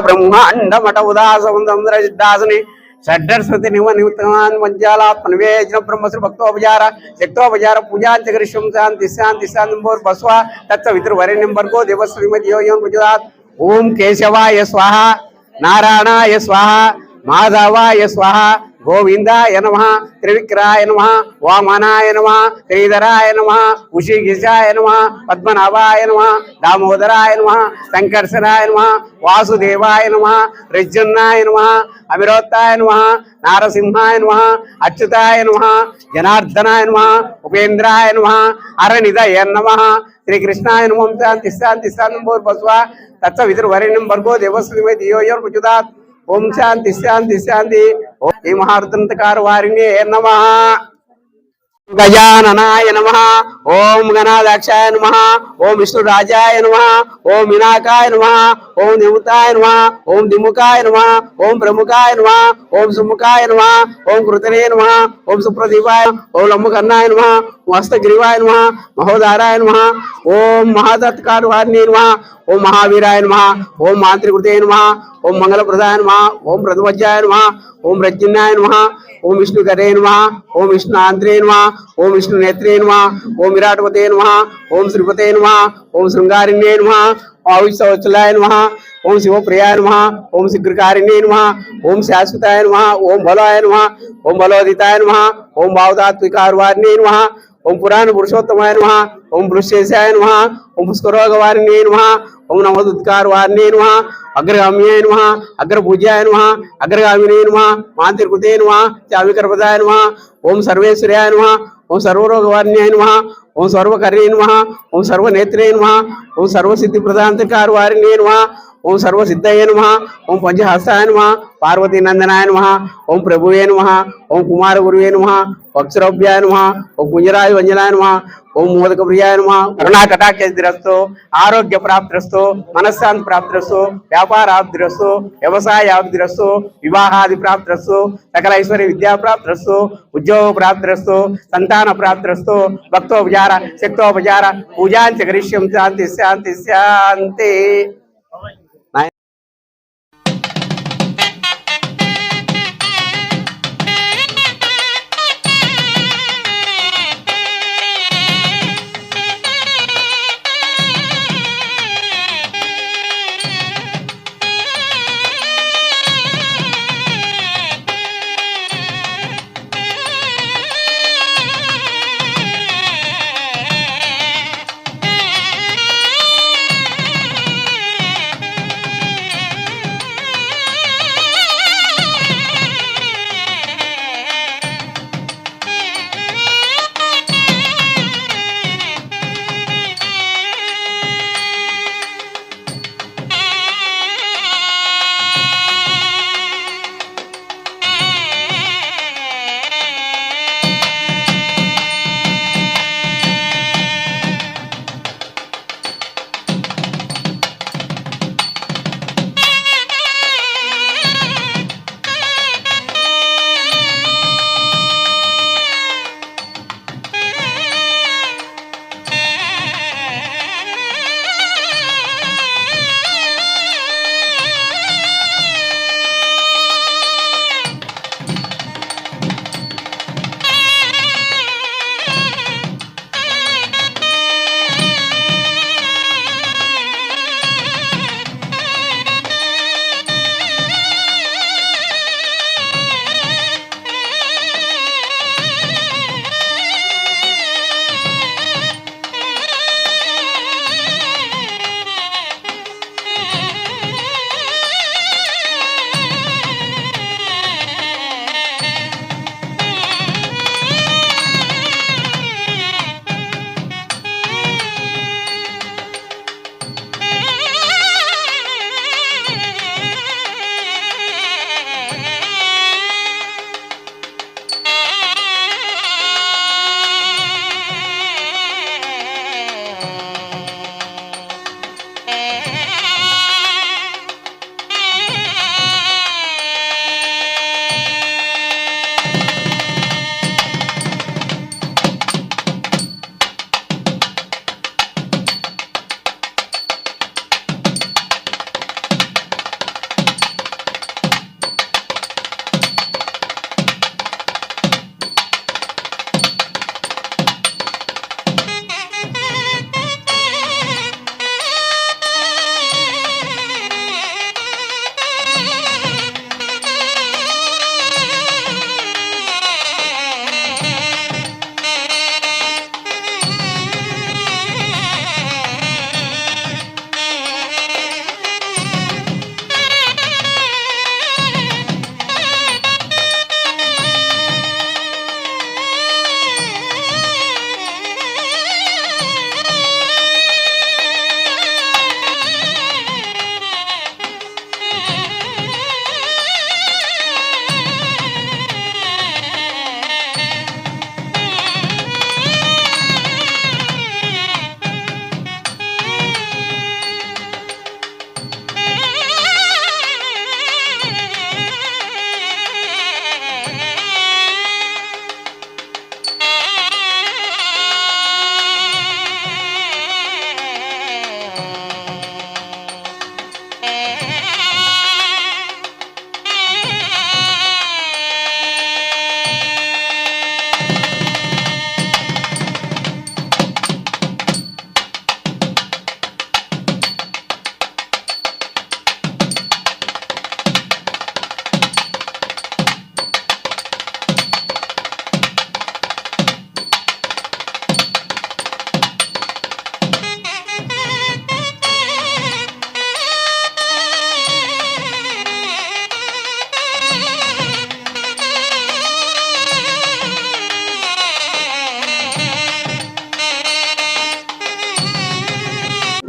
బ్రహ్మాండమట ఉదాసముందర సిద్ధాసని షడ్డర్స్వతి నివ నిమిత్తమాన్ మంజాలాత్మనివేచన బ్రహ్మశ్రీ భక్తోపచార శక్తోపచార పూజాంచకరిష్యం శాంతి శాంతి శాంతింబోర్ బస్వ తత్స వితృవరేణ్యం భర్గో దేవశ్రీమతి యోయం ప్రచుదాత్ ఓం కేశవాయ స్వాహ నారాయణాయ స్వాహ మాధవాయ స్వాహ గోవిందాయ నమ త్రివిక్రాయ నమ వామనాయ నమ శ్రీధరాయ నమ ఉషిగిషాయ నమ పద్మనాభాయ నమ దామోదరాయ నమ సంకర్షణాయ నమ వాసుదేవాయ నమ రిజ్జన్నాయ నమ అమిరోత్తాయ నమ నారసింహాయ నమ అచ్యుతాయ నమ జనార్దనాయ నమ ఉపేంద్రాయ నమ అరణిదయ నమ శ్రీకృష్ణాయ నమం శాంతి శాంతి శాంతి బస్వ తత్స విదుర్వరేణ్యం భర్గో దేవస్మి ధియోయోర్ ప్రచుదాత్ ఓం శాంతి శాంతి శాంతి ఈ మహారుద్రంతకారు వారిని నమ గజాననాయ నమ ఓం గణాదాక్షాయ నమ ఓం విష్ణురాజాయ నమ ఓం వినాకాయ నమ ఓం నిముతాయ నమ ఓం దిముకాయ నమ ఓం ప్రముఖాయ నమ ఓం సుముఖాయ నమ ఓం కృతనే నమ ఓం సుప్రదీపాయ ఓం లమ్మకన్నాయ నమ హస్తగ్రీవాయ నమ మహోదారాయ నమ ఓం మహాదత్కారు వారిని నమ ఓం మహావీరాయ నమ ఓం మాంత్రికృతయ నమ ఓం మంగళప్రదాయ నమ ఓం ప్రథమజ్యాయ నమ ఓం ప్రజ్ఞాయ నమ ఓం విష్ణుకరే నమ ఓం విష్ణు ఆంధ్రే నమ ఓం విష్ణు నేత్రే నమ ఓం విరాటపతే నమ ఓం శ్రీపతే నమ ఓం శృంగారిణ్యే నమ ఆవిశ్వత్సలాయ నమ ఓం శివప్రియాయ నమ ఓం శీఘ్రకారిణ్యే నమ ఓం శాశ్వతాయ నమ ఓం బలాయ నమ ఓం బలోదితాయ నమ ఓం భావతాత్వికార్వారిణ్యే నమ ఓం పురాణ పురుషోత్తమాయ నమ ఓం వృషేశాయ నమ ఓం పుష్కరోగ పుష్కరోగవారిణ్యే నమ ఓం నమోదుత్కారవారిణ్యే నమ అగ్రగామ్యాయ నమ అగ్రపూజ్యాయ నమ అగ్రగామినే నమ మాంతిర్కృతే నమ చావికర్పదాయ నమ ఓం సర్వేశ్వర్యాయ నమ ఓం సర్వరోగ సర్వరోగవారిణ్యాయ నమ ఓం సర్వకర్ణే నమ ఓం సర్వనేత్రే నమ ఓం సర్వసిద్ధి ప్రధాంతకారు వారిని నమ ఓం సర్వసిద్ధయే నమ ఓం పంచహస్తాయ నమ పార్వతీ నందనాయ నమ ఓం ప్రభువే నమ ఓం కుమార గురువే నమ వక్షరభ్యాయ నమ ఓం కుంజరాయ వంజనాయ నమ ఓం మోదక ప్రియాయ నమ కరుణా కటాక్షరస్తు ఆరోగ్య ప్రాప్తిరస్తు మనశ్శాంతి ప్రాప్తిరస్తు వ్యాపారాభిరస్తు వ్యవసాయాభిరస్తు వివాహాది ప్రాప్తిరస్తు సకల ఐశ్వర్య విద్యా ప్రాప్తిరస్తు ఉద్యోగ ప్రాప్తిరస్తు సంతాన ప్రాప్తిరస్తు భక్తోపచార ఉపచార శక్తోపచార పూజాంతి గరిష్యం శాంతి శాంతి శాంతి.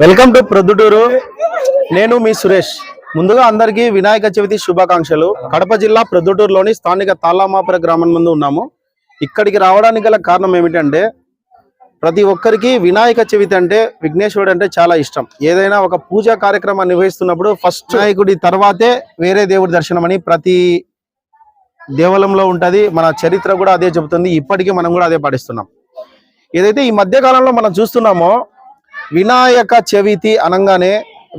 Welcome to Proddatur. నేను మీ సురేష్. ముందుగా అందరికీ వినాయక చవితి శుభాకాంక్షలు. కడప జిల్లా ప్రొద్దుటూరులోని స్థానిక తాలామాపుర గ్రామం ముందు ఉన్నాము. ఇక్కడికి రావడానికి గల కారణం ఏమిటంటే ప్రతి ఒక్కరికి వినాయక చవితి అంటే విఘ్నేశ్వరుడు అంటే చాలా ఇష్టం. ఏదైనా ఒక పూజా కార్యక్రమాన్ని నిర్వహిస్తున్నప్పుడు ఫస్ట్ వినాయకుడి తర్వాతే వేరే దేవుడి దర్శనం అని ప్రతి దేవాలయంలో ఉంటుంది. మన చరిత్ర కూడా అదే చెబుతుంది. ఇప్పటికీ మనం కూడా అదే పాటిస్తున్నాం. ఏదైతే ఈ మధ్య కాలంలో మనం చూస్తున్నామో వినాయక చవితి అనగానే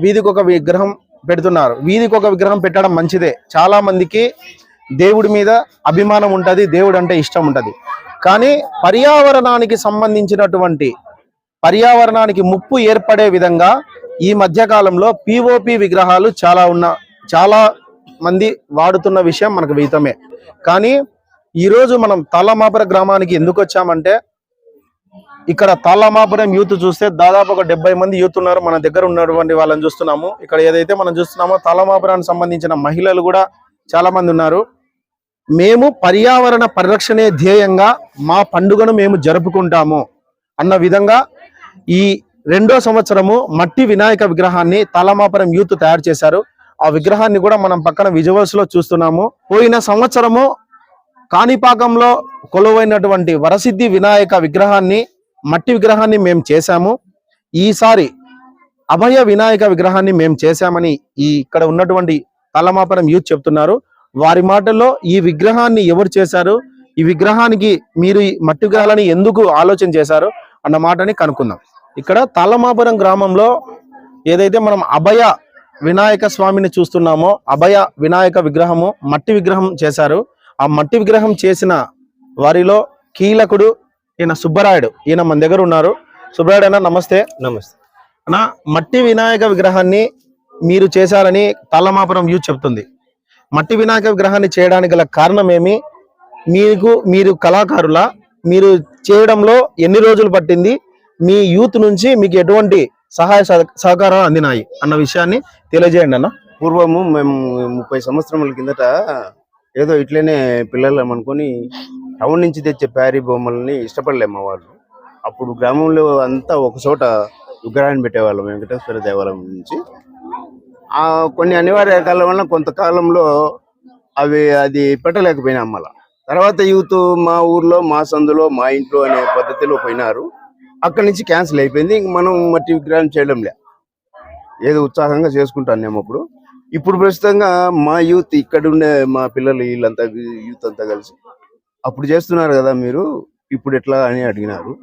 వీధికి ఒక విగ్రహం పెడుతున్నారు. వీధికి ఒక విగ్రహం పెట్టడం మంచిదే. చాలా మందికి దేవుడి మీద అభిమానం ఉంటుంది దేవుడు అంటే ఇష్టం ఉంటుంది. కానీ పర్యావరణానికి సంబంధించినటువంటి పర్యావరణానికి ముప్పు ఏర్పడే విధంగా ఈ మధ్య కాలంలో పిఓపి విగ్రహాలు చాలా ఉన్న చాలా మంది వాడుతున్న విషయం మనకు విహితమే. కానీ ఈరోజు మనం తలమాపర గ్రామానికి ఎందుకు వచ్చామంటే ఇక్కడ తాళ్ళమాపురం యూత్ చూస్తే దాదాపు ఒక డెబ్బై మంది యూత్ ఉన్నారు. మన దగ్గర ఉన్నటువంటి వాళ్ళని చూస్తున్నాము. ఇక్కడ ఏదైతే మనం చూస్తున్నామో తాళ్ళమాపురానికి సంబంధించిన మహిళలు కూడా చాలా మంది ఉన్నారు. మేము పర్యావరణ పరిరక్షణే ధ్యేయంగా మా పండుగను మేము జరుపుకుంటాము అన్న విధంగా ఈ రెండో సంవత్సరము మట్టి వినాయక విగ్రహాన్ని తాళమాపురం యూత్ తయారు చేశారు. ఆ విగ్రహాన్ని కూడా మనం పక్కన విజువల్స్లో చూస్తున్నాము. పోయిన సంవత్సరము కాణిపాకంలో కొలువైనటువంటి వరసిద్ధి వినాయక విగ్రహాన్ని మట్టి విగ్రహాన్ని మేము చేశాము. ఈసారి అభయ వినాయక విగ్రహాన్ని మేము చేశామని ఈ ఇక్కడ ఉన్నటువంటి తలమాపరం యూత్ చెప్తున్నారు. వారి మాటల్లో ఈ విగ్రహాన్ని ఎవరు చేశారు? ఈ విగ్రహానికి మీరు ఈ మట్టి విగ్రహాలని ఎందుకు ఆలోచన చేశారు? అన్న మాటని కనుక్కుందాం. ఇక్కడ తలమాపురం గ్రామంలో ఏదైతే మనం అభయ వినాయక స్వామిని చూస్తున్నామో అభయ వినాయక విగ్రహము మట్టి విగ్రహం చేశారు. ఆ మట్టి విగ్రహం చేసిన వారిలో కీలకుడు ఈయన సుబ్బరాయుడు. ఈయన మన దగ్గర ఉన్నారు. సుబ్బరాయుడు అన్న నమస్తే. నమస్తే. అన్న మట్టి వినాయక విగ్రహాన్ని మీరు చేశారని తల్లమాపురం యూత్ చెప్తుంది. మట్టి వినాయక విగ్రహాన్ని చేయడానికి గల కారణం ఏమి మీకు మీరు కళాకారుల? మీరు చేయడంలో ఎన్ని రోజులు పట్టింది? మీ యూత్ నుంచి మీకు ఎటువంటి సహాయ సహ- సహకారాలు అందినాయి అన్న విషయాన్ని తెలియజేయండి అన్న. పూర్వము మేము ముప్పై సంవత్సరముల కిందట ఏదో ఇట్లనే పిల్లలు అనుకొని టౌన్ నుంచి తెచ్చే ప్యారీ బొమ్మల్ని ఇష్టపడలేము వాళ్ళు. అప్పుడు గ్రామంలో అంతా ఒక చోట విగ్రహాన్ని పెట్టేవాళ్ళం వెంకటేశ్వర దేవాలయం నుంచి. ఆ కొన్ని అనివార్య కాలం వల్ల కొంతకాలంలో అవి అది పెట్టలేకపోయినా అమ్మల తర్వాత యూత్ మా ఊర్లో మా సందులో మా ఇంట్లో అనే పద్ధతిలో పోయినారు. అక్కడి నుంచి క్యాన్సిల్ అయిపోయింది. ఇంక మనం మట్టి విగ్రహం చేయడంలే. ఏదో ఉత్సాహంగా చేసుకుంటాను మేము అప్పుడు. ఇప్పుడు ప్రస్తుతంగా మా యూత్ ఇక్కడ ఉండే మా పిల్లలు వీళ్ళంతా యూత్ అంతా కలిసి అప్పుడు చేస్తున్నారు కదా మీరు? ఇప్పుడు ఎట్లా అని అడిగినారు.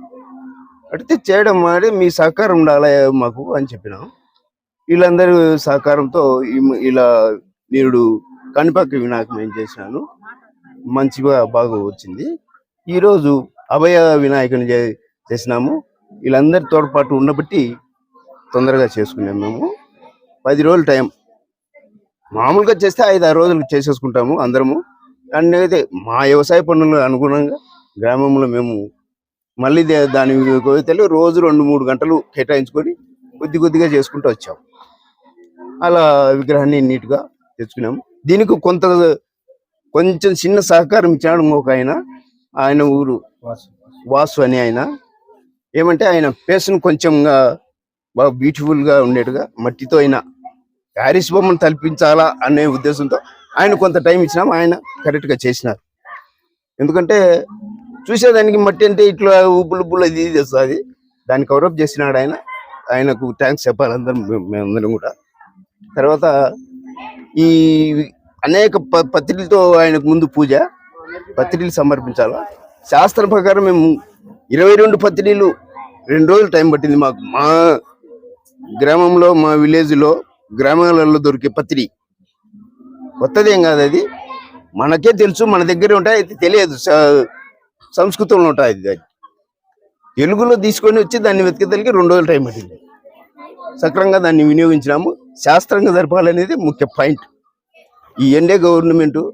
అడిగితే చేయడం మరి మీ సహకారం ఉండాలి మాకు అని చెప్పినాం. వీళ్ళందరూ సహకారంతో ఇలా నీరుడు కనిపక్క వినాయకం ఏం చేసినాను. మంచిగా బాగా వచ్చింది. ఈరోజు అభయ వినాయకుని చే- చేసినాము. వీళ్ళందరి తోడ్పాటు ఉన్నబట్టి తొందరగా చేసుకున్నాం మేము. పది రోజులు టైం. మామూలుగా చేస్తే ఐదు ఆరు రోజులు చేసేసుకుంటాము అందరము. అనేది అయితే మా వ్యవసాయ పనులు అనుగుణంగా గ్రామంలో మేము మళ్ళీ దాని కోతలు రోజు రెండు మూడు గంటలు కేటాయించుకొని కొద్ది కొద్దిగా చేసుకుంటూ వచ్చాము అలా విగ్రహాన్ని నీట్గా తెచ్చుకున్నాము దీనికి కొంత కొంచెం చిన్న సహకారం ఇచ్చాడు ఒక ఆయన. ఆయన ఊరు వాసు అని ఆయన. ఏమంటే ఆయన ఫేస్ను కొంచెంగా బాగా బ్యూటిఫుల్గా ఉండేట్టుగా మట్టితో అయినా ప్యారిస్ బొమ్మను తలపించాలా అనే ఉద్దేశంతో ఆయన కొంత టైం ఇచ్చినాం ఆయన కరెక్ట్గా చేసినారు. ఎందుకంటే చూసేదానికి మట్టి అంటే ఇట్లా ఉబ్బులు ఉబ్బులు ఇది చేస్తుంది వస్తుంది. దాన్ని కవరప్ చేసినాడు ఆయన. ఆయనకు థ్యాంక్స్ చెప్పాలి అందరం మేము- మేమందరం కూడా. తర్వాత ఈ అనేక ప- పత్రికలతో ఆయనకు ముందు పూజ పత్రికలు సమర్పించాలా. శాస్త్ర ప్రకారం మేము ఇరవై రెండు పత్రికలు రెండు రోజులు టైం పట్టింది మాకు. మా గ్రామంలో మా విలేజ్లో గ్రామాలలో దొరికే పత్రి కొత్తదేం కాదు అది. మనకే తెలుసు మన దగ్గర ఉంటాయి అయితే తెలియదు. సంస్కృతంలో ఉంటాయి అది. తెలుగులో తీసుకొని వచ్చి దాన్ని వెతికేదానికి రెండు రోజులు టైం పట్టింది. సక్రంగా దాన్ని వినియోగించినాము. శాస్త్రంగా జరపాలనేది ముఖ్య పాయింట్. ఈ ఎండే గవర్నమెంట్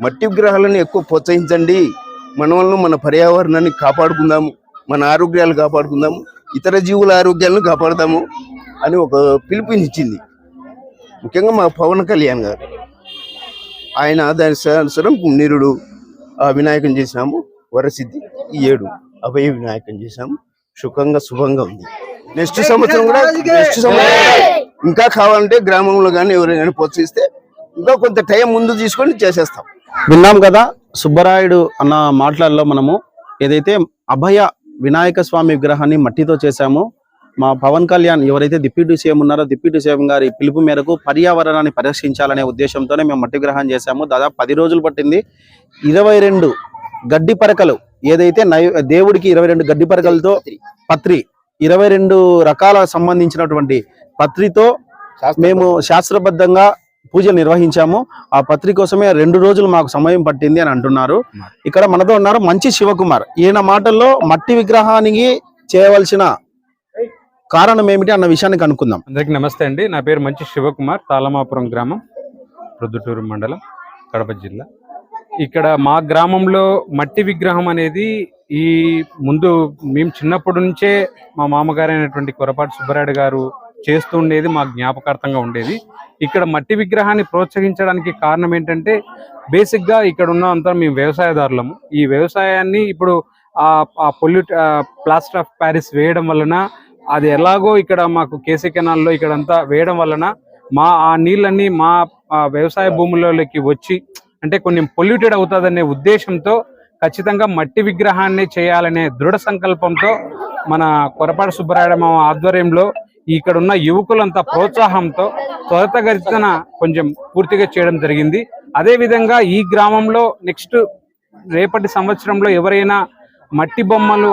మట్టి విగ్రహాలను ఎక్కువ ప్రోత్సహించండి. మన వల్ల మన పర్యావరణాన్ని కాపాడుకుందాము. మన ఆరోగ్యాలు కాపాడుకుందాము. ఇతర జీవుల ఆరోగ్యాలను కాపాడదాము అని ఒక పిలుపునిచ్చింది. ముఖ్యంగా మా పవన్ కళ్యాణ్ గారు. ఆయన దాని అనుసరం నిరుడు వినాయకం చేసినాము. వరసిద్ధి ఈ ఏడు అభయ వినాయకం చేసినాము. సుఖంగా శుభంగా ఉంది. నెక్స్ట్ సంవత్సరం కూడా నెక్స్ట్ సంవత్సరం ఇంకా కావాలంటే గ్రామంలో కానీ ఎవరైనా ప్రోత్సహిస్తే ఇంకా కొంత టైం ముందు తీసుకొని చేసేస్తాం. విన్నాం కదా సుబ్బరాయుడు అన్న మాటలలో మనము ఏదైతే అభయ వినాయక స్వామి విగ్రహాన్ని మట్టితో చేశామో మా పవన్ కళ్యాణ్ ఎవరైతే డిప్యూటీ సీఎం ఉన్నారో డిప్యూటీ సీఎం గారి పిలుపు మేరకు పర్యావరణాన్ని పరిరక్షించాలనే ఉద్దేశంతోనే మేము మట్టి విగ్రహం చేశాము. దాదాపు పది రోజులు పట్టింది. ఇరవై రెండు గడ్డి పరకలు ఏదైతే నై దేవుడికి ఇరవై రెండు గడ్డి పరకలతో పత్రి. ఇరవై రెండు రకాల సంబంధించినటువంటి పత్రితో మేము శాస్త్రబద్ధంగా పూజలు నిర్వహించాము. ఆ పత్రి కోసమే రెండు రోజులు మాకు సమయం పట్టింది అని అంటున్నారు. ఇక్కడ మనతో ఉన్నారు మంచి శివకుమార్. ఈయన మాటల్లో మట్టి విగ్రహానికి చేయవలసిన కారణం ఏమిటి అన్న విషయాన్ని కనుక్కుందాం. అందరికీ నమస్తే అండి. నా పేరు మంచి శివకుమార్ తాళమాపురం గ్రామం ప్రొద్దుటూరు మండలం కడప జిల్లా. ఇక్కడ మా గ్రామంలో మట్టి విగ్రహం అనేది ఈ ముందు మేము చిన్నప్పటి నుంచే మా మామగారు అయినటువంటి కొరపాటి సుబ్బరాయుడు గారు చేస్తూ ఉండేది మా జ్ఞాపకార్థంగా ఉండేది. ఇక్కడ మట్టి విగ్రహాన్ని ప్రోత్సహించడానికి కారణం ఏంటంటే బేసిక్గా ఇక్కడ ఉన్న అంతా మేము వ్యవసాయదారులము. ఈ వ్యవసాయాన్ని ఇప్పుడు ఆ పొల్యూట్ ప్లాస్టర్ ఆఫ్ ప్యారిస్ వేయడం వలన అది ఎలాగో ఇక్కడ మాకు కేసీ కెనాల్లో ఇక్కడ అంతా వేయడం వలన మా ఆ నీళ్ళన్నీ మా వ్యవసాయ భూములలోకి వచ్చి అంటే కొన్ని పొల్యూటెడ్ అవుతుందనే ఉద్దేశంతో ఖచ్చితంగా మట్టి విగ్రహాన్ని చేయాలనే దృఢ సంకల్పంతో మన కొరపాటి సుబ్బరాయుడు ఆధ్వర్యంలో ఇక్కడ ఉన్న యువకులంతా ప్రోత్సాహంతో త్వరితగతిన కొంచెం పూర్తిగా చేయడం జరిగింది. అదే విధంగా ఈ గ్రామంలో నెక్స్ట్ రేపటి సంవత్సరంలో ఎవరైనా మట్టి బొమ్మలు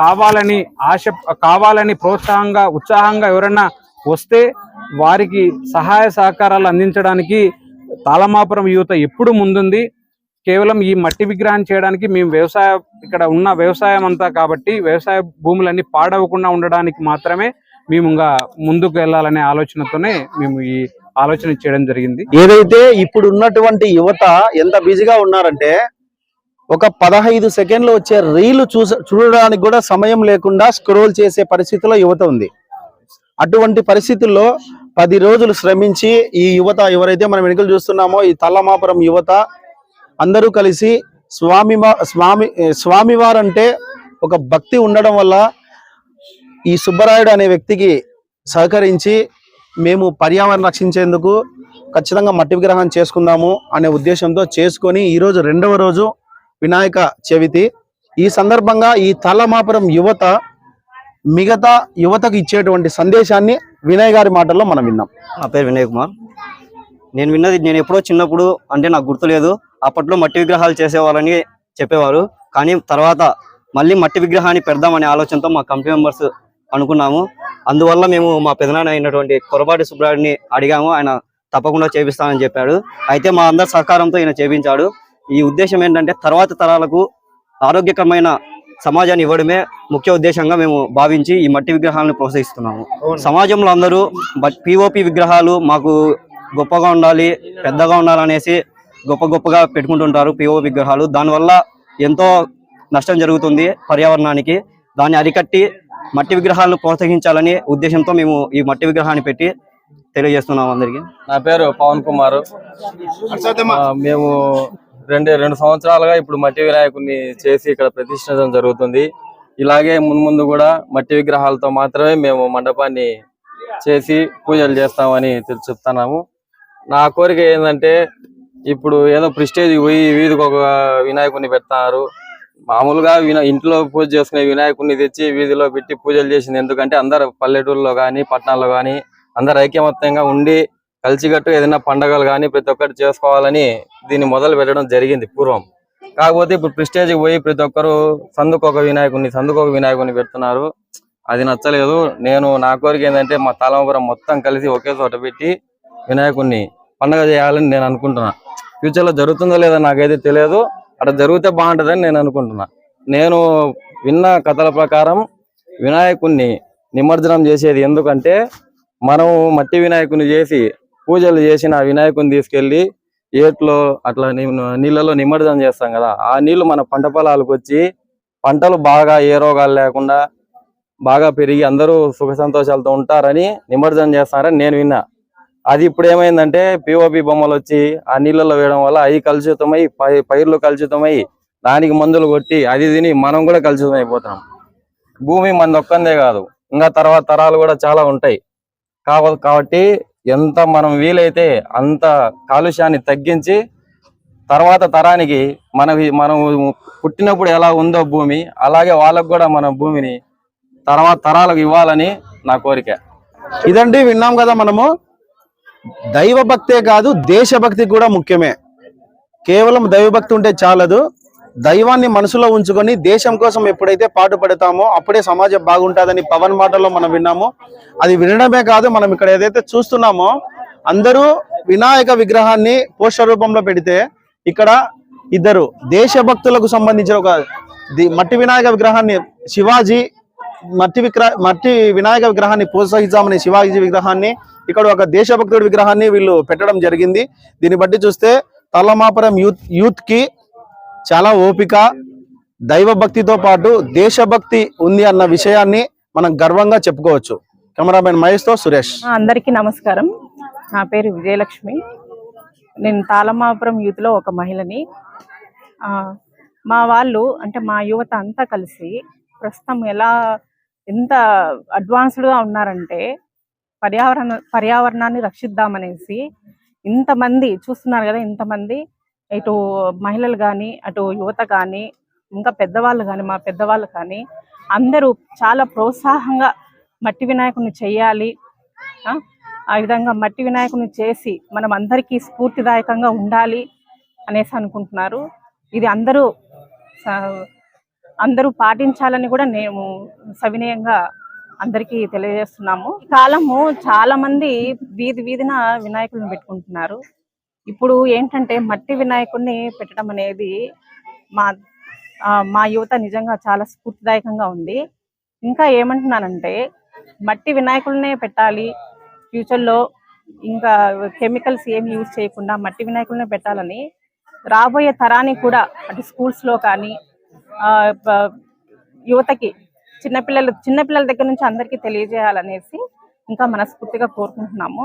కావాలని ఆశ కావాలని ప్రోత్సాహంగా ఉత్సాహంగా ఎవరైనా వస్తే వారికి సహాయ సహకారాలు అందించడానికి తాళమాపురం యువత ఎప్పుడు ముందుంది. కేవలం ఈ మట్టి విగ్రహం చేయడానికి మేము వ్యవసాయ ఇక్కడ ఉన్న వ్యవసాయం అంతా కాబట్టి వ్యవసాయ భూములన్నీ పాడవకుండా ఉండడానికి మాత్రమే మేము ఇంకా ముందుకు వెళ్ళాలనే ఆలోచనతోనే మేము ఈ ఆలోచన చేయడం జరిగింది. ఏదైతే ఇప్పుడు ఉన్నటువంటి యువత ఎంత బిజీగా ఉన్నారంటే ఒక పదహైదు సెకండ్లు వచ్చే రీలు చూస చూడడానికి కూడా సమయం లేకుండా స్క్రోల్ చేసే పరిస్థితిలో యువత ఉంది. అటువంటి పరిస్థితుల్లో పది రోజులు శ్రమించి ఈ యువత ఎవరైతే మనం వెనుకలు చూస్తున్నామో ఈ తల్లమాపురం యువత అందరూ కలిసి స్వామి స్వామి స్వామివారు అంటే ఒక భక్తి ఉండడం వల్ల ఈ సుబ్బరాయుడు అనే వ్యక్తికి సహకరించి మేము పర్యావరణం రక్షించేందుకు ఖచ్చితంగా మట్టి విగ్రహం చేసుకుందాము అనే ఉద్దేశంతో చేసుకొని ఈరోజు రెండవ రోజు వినాయక చవితి. ఈ సందర్భంగా ఈ తలమాపురం యువత మిగతా యువతకు ఇచ్చేటువంటి సందేశాన్ని వినయ్ గారి మాటల్లో మనం విన్నాం. నా పేరు వినయ్ కుమార్. నేను విన్నది నేను ఎప్పుడో చిన్నప్పుడు అంటే నాకు గుర్తులేదు అప్పట్లో మట్టి విగ్రహాలు చేసేవాళ్ళని చెప్పేవారు. కానీ తర్వాత మళ్ళీ మట్టి విగ్రహాన్ని పెడదామనే ఆలోచనతో మా కమిటీ మెంబర్స్ అనుకున్నాము. అందువల్ల మేము మా పెదనాన్న అయినటువంటి కొరపాటి సుబ్రాయుడిని అడిగాము. ఆయన తప్పకుండా చేపిస్తానని చెప్పాడు. అయితే మా అందరి సహకారంతో ఈయన చేపించాడు. ఈ ఉద్దేశం ఏంటంటే తర్వాత తరాలకు ఆరోగ్యకరమైన సమాజాన్ని ఇవ్వడమే ముఖ్య ఉద్దేశంగా మేము భావించి ఈ మట్టి విగ్రహాలను ప్రోత్సహిస్తున్నాము. సమాజంలో అందరూ పిఓపి విగ్రహాలు మాకు గొప్పగా ఉండాలి పెద్దగా ఉండాలనేసి గొప్ప గొప్పగా పెట్టుకుంటుంటారు పిఓ విగ్రహాలు. దానివల్ల ఎంతో నష్టం జరుగుతుంది పర్యావరణానికి. దాన్ని అరికట్టి మట్టి విగ్రహాలను ప్రోత్సహించాలని ఉద్దేశంతో మేము ఈ మట్టి విగ్రహాన్ని పెట్టి తెలియజేస్తున్నాం అందరికీ. నా పేరు పవన్ కుమార్. మేము రెండు రెండు సంవత్సరాలుగా ఇప్పుడు మట్టి వినాయకుడిని చేసి ఇక్కడ ప్రతిష్ఠించడం జరుగుతుంది. ఇలాగే మున్ముందు కూడా మట్టి విగ్రహాలతో మాత్రమే మేము మండపాన్ని చేసి పూజలు చేస్తామని చెప్తున్నాము. నా కోరిక ఏంటంటే ఇప్పుడు ఏదో ప్రిస్టేజ్ పోయి వీధికి ఒక వినాయకుడిని పెడతారు. మామూలుగా వినా ఇంట్లో పూజ చేసుకునే వినాయకుడిని తెచ్చి వీధిలో పెట్టి పూజలు చేసింది. ఎందుకంటే అందరు పల్లెటూరులో కానీ పట్టణాల్లో కానీ అందరు ఐక్యమత్యంగా ఉండి కలిసికట్టు ఏదైనా పండగలు కానీ ప్రతి ఒక్కటి చేసుకోవాలని దీన్ని మొదలు పెట్టడం జరిగింది పూర్వం. కాకపోతే ఇప్పుడు ప్రిస్టేజ్కి పోయి ప్రతి ఒక్కరు సందుకు ఒక వినాయకుడిని సందుకు ఒక వినాయకుడిని పెడుతున్నారు. అది నచ్చలేదు. నేను నా కోరిక ఏంటంటే మా తలమపురం మొత్తం కలిసి ఒకే చోట పెట్టి వినాయకుడిని పండగ చేయాలని నేను అనుకుంటున్నా. ఫ్యూచర్లో జరుగుతుందో లేదో నాకైతే తెలియదు. అక్కడ జరిగితే బాగుంటుందని నేను అనుకుంటున్నా. నేను విన్న కథల ప్రకారం వినాయకుడిని నిమజ్జనం చేసేది ఎందుకంటే మనం మట్టి వినాయకుని చేసి పూజలు చేసిన వినాయకుని తీసుకెళ్ళి ఏట్లో అట్లా నీళ్ళలో నిమజ్జనం చేస్తాం కదా ఆ నీళ్ళు మన పంట పొలాలకు వచ్చి పంటలు బాగా ఏ రోగాలు లేకుండా బాగా పెరిగి అందరూ సుఖ సంతోషాలతో ఉంటారని నిమజ్జనం చేస్తారని నేను విన్నా. అది ఇప్పుడు ఏమైందంటే పిఓపి బొమ్మలు వచ్చి ఆ నీళ్ళలో వేయడం వల్ల అవి కలుషితమై పైర్లు కలుషితమై దానికి మందులు కొట్టి అది తిని మనం కూడా కలుషితం భూమి మన ఒక్కందే కాదు ఇంకా తర్వాత తరాలు కూడా చాలా ఉంటాయి. కాబట్టి ఎంత మనం వీలైతే అంత కాలుష్యాన్ని తగ్గించి తర్వాత తరానికి మన మనం పుట్టినప్పుడు ఎలా ఉందో భూమి అలాగే వాళ్ళకు కూడా మన భూమిని తర్వాత తరాలకు ఇవ్వాలని నా కోరిక. ఇదండి విన్నాం కదా మనము. దైవభక్తే కాదు దేశభక్తి కూడా ముఖ్యమే. కేవలం దైవభక్తి ఉంటే చాలదు. దైవాన్ని మనసులో ఉంచుకొని దేశం కోసం ఎప్పుడైతే పాటు పడతామో అప్పుడే సమాజం బాగుంటుందని పవన్ మాటల్లో మనం విన్నాము. అది వినడమే కాదు మనం ఇక్కడ ఏదైతే చూస్తున్నామో అందరూ వినాయక విగ్రహాన్ని పోస్టర్ రూపంలో పెడితే ఇక్కడ ఇద్దరు దేశభక్తులకు సంబంధించిన ఒక ది- మట్టి వినాయక విగ్రహాన్ని శివాజీ మట్టి విగ్రహ మట్టి వినాయక విగ్రహాన్ని ప్రోత్సహించామని శివాజీ విగ్రహాన్ని ఇక్కడ ఒక దేశభక్తుడి విగ్రహాన్ని వీళ్ళు పెట్టడం జరిగింది. దీన్ని బట్టి చూస్తే తల్లమాపురం యూత్ యూత్కి చాలా ఓపిక దైవ భక్తితో పాటు దేశభక్తి ఉంది అన్న విషయాన్ని మనం గర్వంగా చెప్పుకోవచ్చు. కెమెరామెన్ మహేష్తో సురేష్. అందరికీ నమస్కారం. నా పేరు విజయలక్ష్మి. నేను తాళమాపురం యూత్లో ఒక మహిళని. మా వాళ్ళు అంటే మా యువత అంతా కలిసి ప్రస్తుతం ఎలా ఎంత అడ్వాన్స్డ్గా ఉన్నారంటే పర్యావరణ పర్యావరణాన్ని రక్షిద్దామనేసి ఇంతమంది చూస్తున్నారు కదా ఇంతమంది ఇటు మహిళలు కానీ అటు యువత కానీ ఇంకా పెద్దవాళ్ళు కానీ మా పెద్దవాళ్ళు కానీ అందరూ చాలా ప్రోత్సాహంగా మట్టి వినాయకుని చేయాలి. ఆ, ఆ విధంగా మట్టి వినాయకుని చేసి మనం అందరికీ స్ఫూర్తిదాయకంగా ఉండాలి అనేసి అనుకుంటున్నారు. ఇది అందరూ అందరూ పాటించాలని కూడా మేము సవినయంగా అందరికీ తెలియజేస్తున్నాము. కాలము చాలా మంది వీధి వీధిన వినాయకులను పెట్టుకుంటున్నారు. ఇప్పుడు ఏంటంటే మట్టి వినాయకుడిని పెట్టడం అనేది మా మా యువత నిజంగా చాలా స్ఫూర్తిదాయకంగా ఉంది. ఇంకా ఏమంటున్నానంటే మట్టి వినాయకులనే పెట్టాలి. ఫ్యూచర్లో ఇంకా కెమికల్స్ ఏమి యూజ్ చేయకుండా మట్టి వినాయకులనే పెట్టాలని రాబోయే తరానికి కూడా అటు స్కూల్స్లో కానీ ఆ, యువతకి చిన్నపిల్లలు చిన్నపిల్లల దగ్గర నుంచి అందరికీ తెలియజేయాలనేసి ఇంకా మనస్ఫూర్తిగా కోరుకుంటున్నాము.